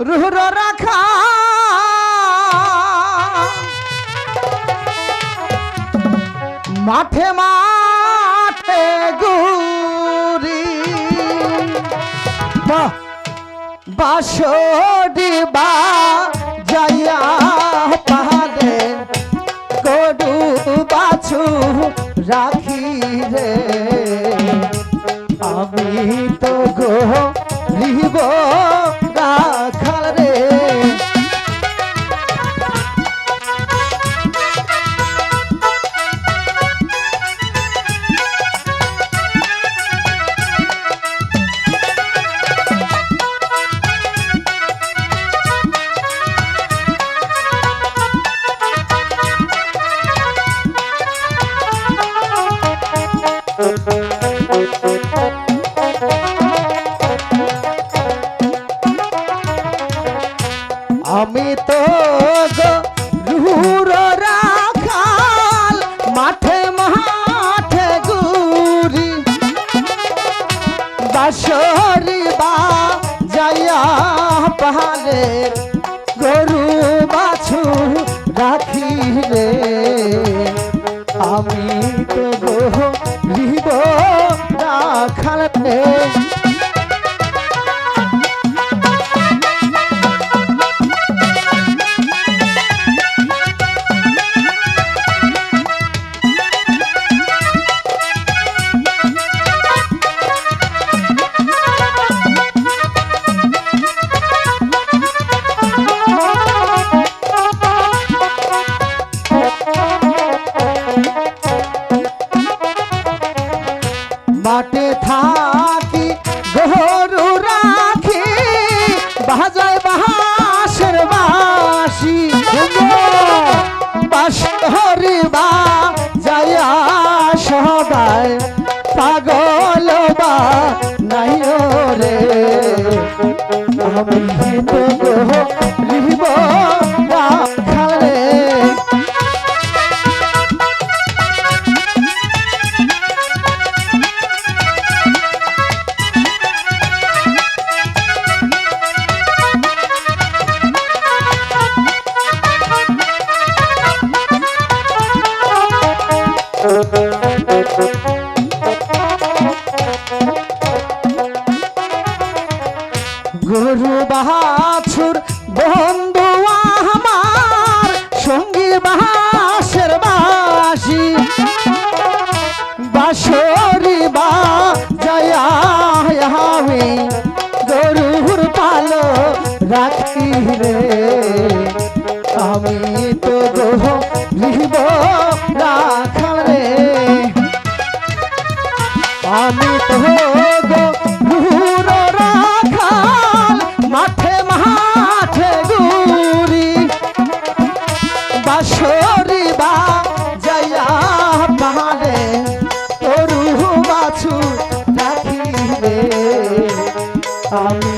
রুহর রাখা মাঠে মাঠে গুরি বাসরি বা যাইয়া পাহাড়ে গরু বাছু রাখি রে আমি আমি তো রুহুর রাখাল মাঠে মাঠে গুরি বাসরি বা যাইয়া পাহাড়ে মাঠে থাকি, গরু রাখি, বাজায় বাহাসের বাসি বাসরি বা যাইয়া সবাই পাগল বা নাই রে। আমি গরু বাছুর বন্ধু আমার, সঙ্গী বাসের বাসি। বাসরি বা জয়া আমি গরুর পালো রাখি রে। আমি তো গো লিব আমি